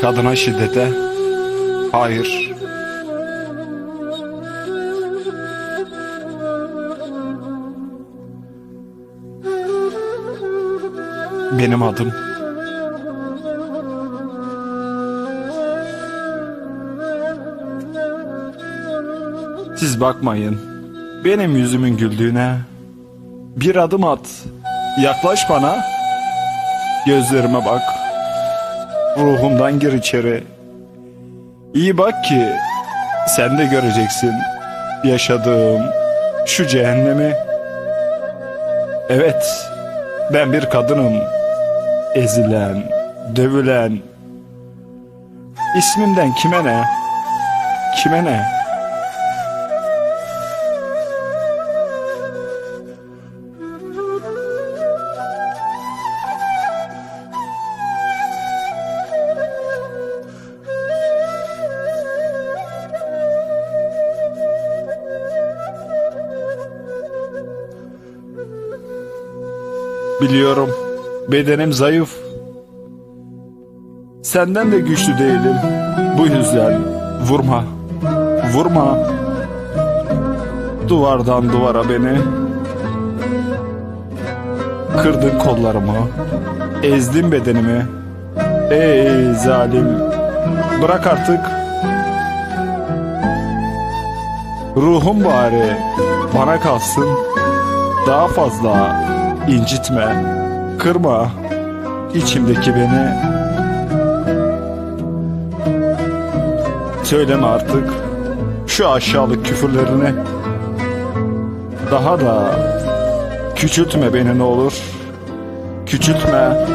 Kadına şiddete hayır. Benim adım Siz bakmayın. Benim yüzümün güldüğüne. Bir adım at. Yaklaş bana. Gözlerime bak. Ruhumdan gir içeri. İyi bak ki sen de göreceksin yaşadığım şu cehennemi. Evet, ben bir kadınım. Ezilen, dövülen. İsmimden kime ne? Kime ne? Biliyorum. Bedenim zayıf. Senden de güçlü değilim. Bu yüzden vurma. Vurma. Duvardan duvara beni. Kırdın kollarımı. Ezdin bedenimi. Ey zalim. Bırak artık. Ruhum bari bana kalsın. Daha fazla incitme, kırma içimdeki beni. Söyleme artık şu aşağılık küfürlerini. Daha da küçültme beni ne olur. Küçültme.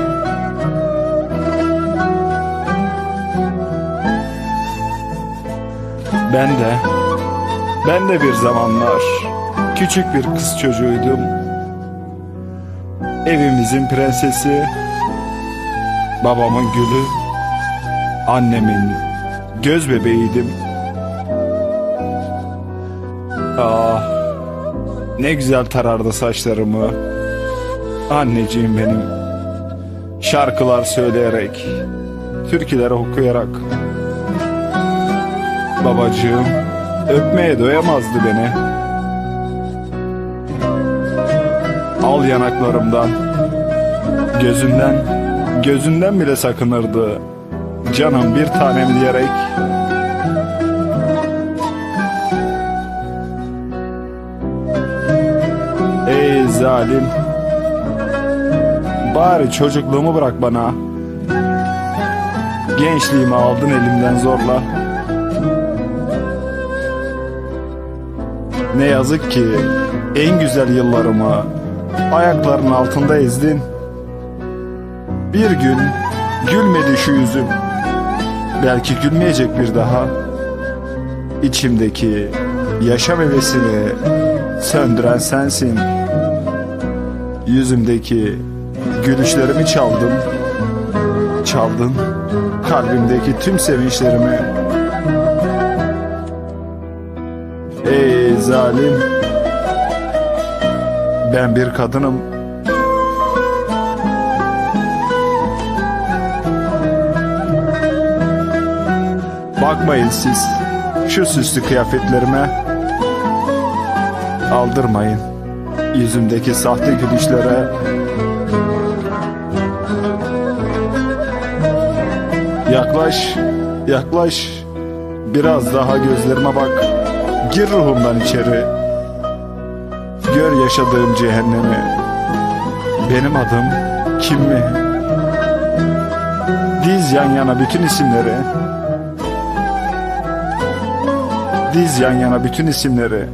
Ben de, ben de bir zamanlar küçük bir kız çocuğuydum. Evimizin prensesi, babamın gülü, annemin göz bebeğiydim. Ah, ne güzel tarardı saçlarımı. Anneciğim benim. Şarkılar söyleyerek, türküler okuyarak. Babacığım öpmeye doyamazdı beni. Al yanaklarımdan. Gözünden, gözünden bile sakınırdı. Canım bir tanem diyerek. Ey zalim. Bari çocukluğumu bırak bana. Gençliğimi aldın elimden zorla. Ne yazık ki en güzel yıllarımı ayaklarının altında ezdin. Bir gün gülmedi şu yüzüm. Belki gülmeyecek bir daha. İçimdeki yaşam hevesini söndüren sensin. Yüzümdeki gülüşlerimi çaldın. Çaldın kalbimdeki tüm sevinçlerimi. Ey zalim. Ben bir kadınım. Bakmayın siz şu süslü kıyafetlerime. Aldırmayın yüzümdeki sahte gülüşlere. Yaklaş, yaklaş. Biraz daha gözlerime bak. Gir ruhumdan içeri. Gör yaşadığım cehennemi. Benim adım kim mi? Diz yan yana bütün isimleri. Diz yan yana bütün isimleri.